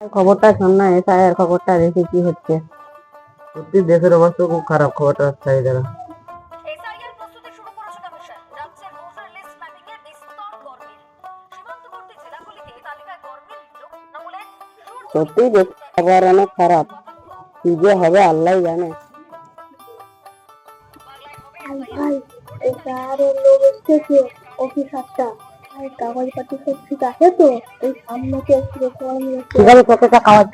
খবরটা শোন না এসআইয়ের খবরটা দেখি কি হচ্ছে। সত্যি দেশের অবস্থা খুব খারাপ খবরটা আসছে যারা সত্যি খবর অনেক খারাপ। কি যে হবে আল্লাহ জানে। ভাই এটা আরও লোক এসেছে অফিসারটা। আর কাগজপাতি সব ঠিক আছে তো? ওই আছে তোকে একটা খাওয়ার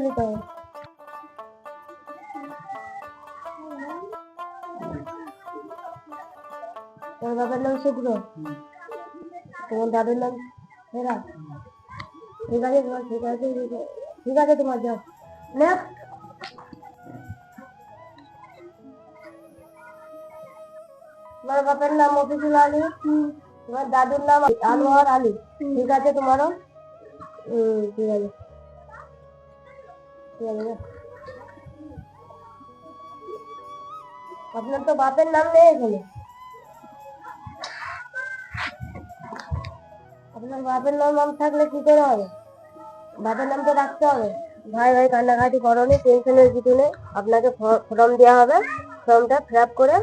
নিতে হবে। তোর বাবার নাম শুক্র তোমার দাদুর নাম হেরা। ঠিক আছে তোমার ঠিক আছে ঠিক আছে তোমার যাও নেক্সট তোমার বাপের নাম মফিজুল আলী তোমার দাদুর নাম আনোয়ার আলী ঠিক আছে তোমারও হুম ঠিক আছে ঠিক আছে যাও। আপনার তো বাপের নাম নেই এখানে আপনার বাপের নাম নাম থাকলে কি করে হবে বাপের নাম তো রাখতে হবে। ভাই ভাই কান্নাকাটি করনি টেনশনের কিছু নেই। আপনাকে ফর্ম দেওয়া হবে। ফর্মটা ফিল করে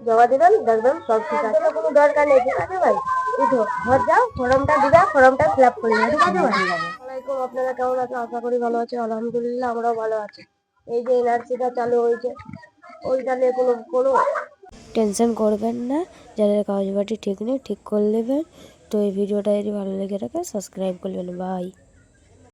জমা দিবেন দেখবেন সব ঠিক আছে। কোনো দরকার নেই ঠিক আছে ভাই? উঠো ঘর যাও ফর্মটা দিবে ফর্মটা ফিল আপ করে ঠিক আছে ভাই? আসসালামাইকুম আপনারা কেমন আছেন? আশা করি ভালো আছে আলহামদুলিল্লাহ আমরাও ভালো আছি। এই যে এনআরসিটা চালু হয়েছে ওইটা নিয়ে কোনো কোনো টেনশন করবেন না যাদের কাগজপাতি ঠিক নেই ঠিক করে নেবেন। তো এই ভিডিওটা যদি ভালো লেগে থাকে সাবস্ক্রাইব করবেন। বাই